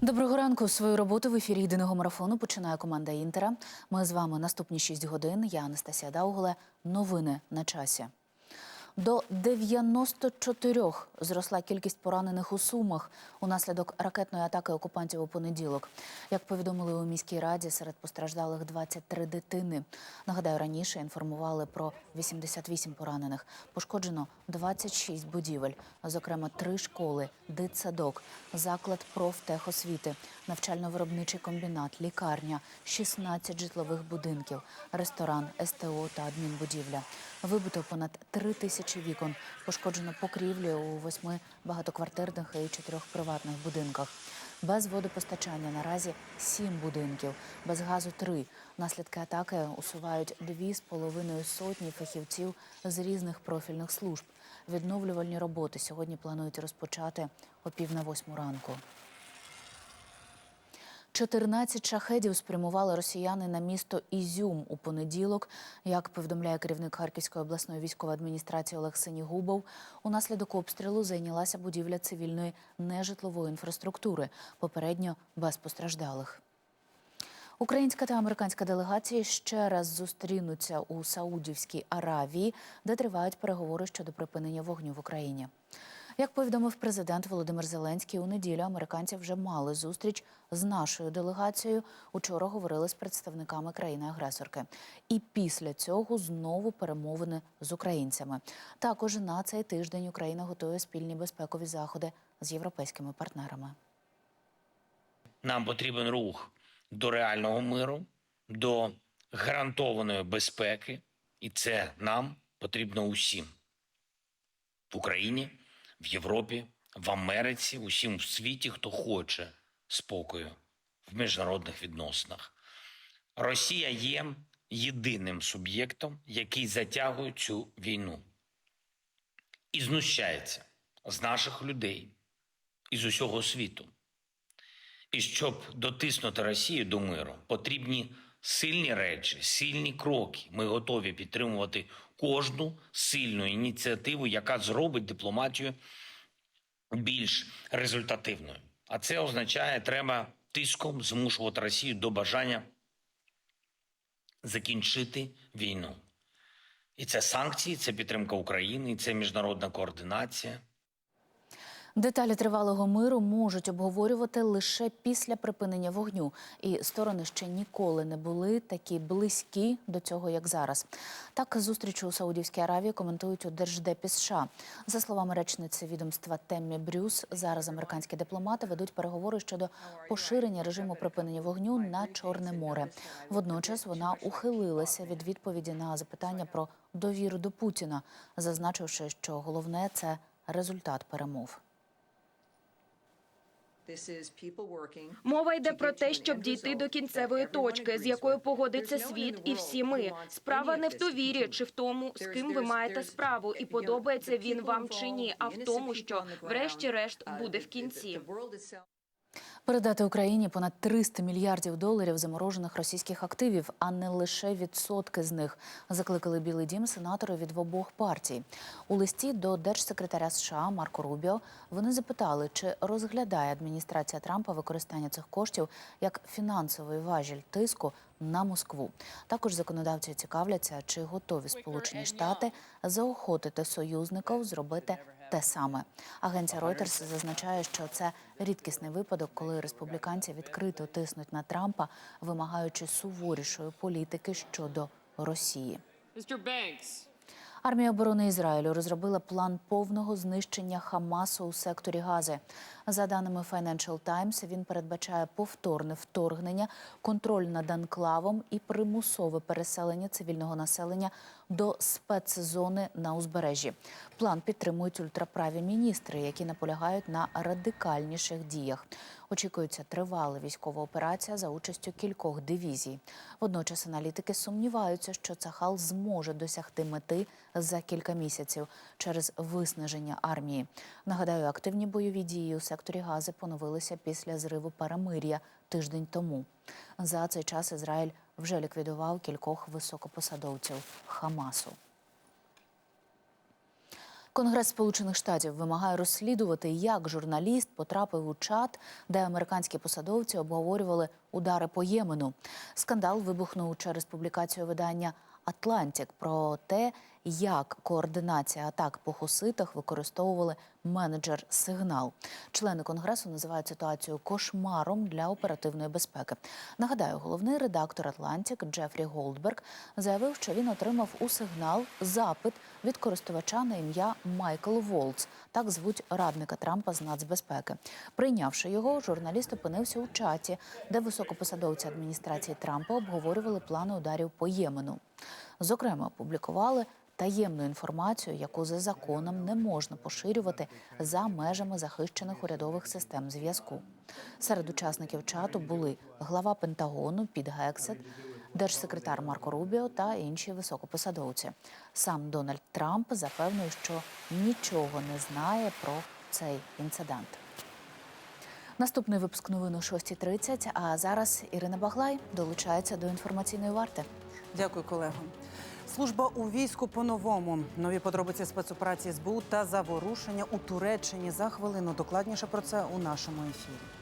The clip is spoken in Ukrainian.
Доброго ранку. Свою роботу в ефірі єдиного марафону починає команда Інтера. Ми з вами наступні 6 годин. Я Анастасія Дауголе. Новини на часі. До 94 зросла кількість поранених у Сумах унаслідок ракетної атаки окупантів у понеділок. Як повідомили у міській раді, серед постраждалих 23 дитини. Нагадаю, раніше інформували про 88 поранених. Пошкоджено 26 будівель, зокрема три школи, дитсадок, заклад профтехосвіти, навчально-виробничий комбінат, лікарня, 16 житлових будинків, ресторан, СТО та адмінбудівля. Вибито понад три тисячі вікон. Пошкоджено покрівлі у восьми багатоквартирних і чотирьох приватних будинках. Без водопостачання наразі сім будинків, без газу три. Наслідки атаки усувають дві з половиною сотні фахівців з різних профільних служб. Відновлювальні роботи сьогодні планують розпочати о пів на восьму ранку. 14 шахедів спрямували росіяни на місто Ізюм у понеділок. Як повідомляє керівник Харківської обласної військової адміністрації Олег Синігубов, унаслідок обстрілу зайнялася будівля цивільної нежитлової інфраструктури, попередньо без постраждалих. Українська та американська делегації ще раз зустрінуться у Саудівській Аравії, де тривають переговори щодо припинення вогню в Україні. Як повідомив президент Володимир Зеленський, у неділю американці вже мали зустріч з нашою делегацією. Учора говорили з представниками країни-агресорки. І після цього знову перемовини з українцями. Також на цей тиждень Україна готує спільні безпекові заходи з європейськими партнерами. Нам потрібен рух до реального миру, до гарантованої безпеки, і це нам потрібно усім в Україні, в Європі, в Америці, усім світі, хто хоче спокою в міжнародних відносинах. Росія є єдиним суб'єктом, який затягує цю війну і знущається з наших людей і з усього світу. І щоб дотиснути Росію до миру, потрібні сильні речі, сильні кроки. Ми готові підтримувати кожну сильну ініціативу, яка зробить дипломатію більш результативною. А це означає, треба тиском змушувати Росію до бажання закінчити війну. І це санкції, це підтримка України, і це міжнародна координація. Деталі тривалого миру можуть обговорювати лише після припинення вогню, і сторони ще ніколи не були такі близькі до цього, як зараз. Так, зустріч у Саудівській Аравії коментують у Держдепі США. За словами речниці відомства Теммі Брюс, зараз американські дипломати ведуть переговори щодо поширення режиму припинення вогню на Чорне море. Водночас вона ухилилася від відповіді на запитання про довіру до Путіна, зазначивши, що головне це результат перемов. Мова йде про те, щоб дійти до кінцевої точки, з якою погодиться світ і всі ми. Справа не в довірі чи в тому, з ким ви маєте справу, і подобається він вам чи ні, а в тому, що врешті-решт буде в кінці. Передати Україні понад 300 мільярдів доларів заморожених російських активів, а не лише відсотки з них, закликали Білий Дім сенатори від обох партій. У листі до держсекретаря США Марко Рубіо вони запитали, чи розглядає адміністрація Трампа використання цих коштів як фінансовий важіль тиску на Москву. Також законодавці цікавляться, чи готові Сполучені Штати заохотити союзників зробити те саме. Агенція Reuters зазначає, що це рідкісний випадок, коли республіканці відкрито тиснуть на Трампа, вимагаючи суворішої політики щодо Росії. Містер Banks. Армія оборони Ізраїлю розробила план повного знищення Хамасу у секторі Гази. За даними Financial Times, він передбачає повторне вторгнення, контроль над анклавом і примусове переселення цивільного населення до спецзони на узбережжі. План підтримують ультраправі міністри, які наполягають на радикальніших діях. Очікується тривала військова операція за участю кількох дивізій. Водночас аналітики сумніваються, що Цахал зможе досягти мети за кілька місяців через виснаження армії. Нагадаю, активні бойові дії у секторі Гази поновилися після зриву перемир'я тиждень тому. За цей час Ізраїль вже ліквідував кількох високопосадовців Хамасу. Конгрес Сполучених Штатів вимагає розслідувати, як журналіст потрапив у чат, де американські посадовці обговорювали удари по Ємену. Скандал вибухнув через публікацію видання Атлантік про те, як координація атак по хуситах використовували менеджер сигнал. Члени конгресу називають ситуацію кошмаром для оперативної безпеки. Нагадаю, головний редактор Атлантік Джефрі Голдберг заявив, що він отримав у сигнал запит від користувача на ім'я Майкл Волц. Так звуть радника Трампа з нацбезпеки. Прийнявши його, журналіст опинився у чаті, де високопосадовці адміністрації Трампа обговорювали плани ударів по Ємену. Зокрема, опублікували таємну інформацію, яку за законом не можна поширювати за межами захищених урядових систем зв'язку. Серед учасників чату були глава Пентагону Піт Гексет, держсекретар Марко Рубіо та інші високопосадовці. Сам Дональд Трамп запевнив, що нічого не знає про цей інцидент. Наступний випуск новин о 6.30, а зараз Ірина Баглай долучається до інформаційної варти. Дякую, колего. Служба у війську по-новому. Нові подробиці спецоперації СБУ та заворушення у Туреччині за хвилину. Докладніше про це у нашому ефірі.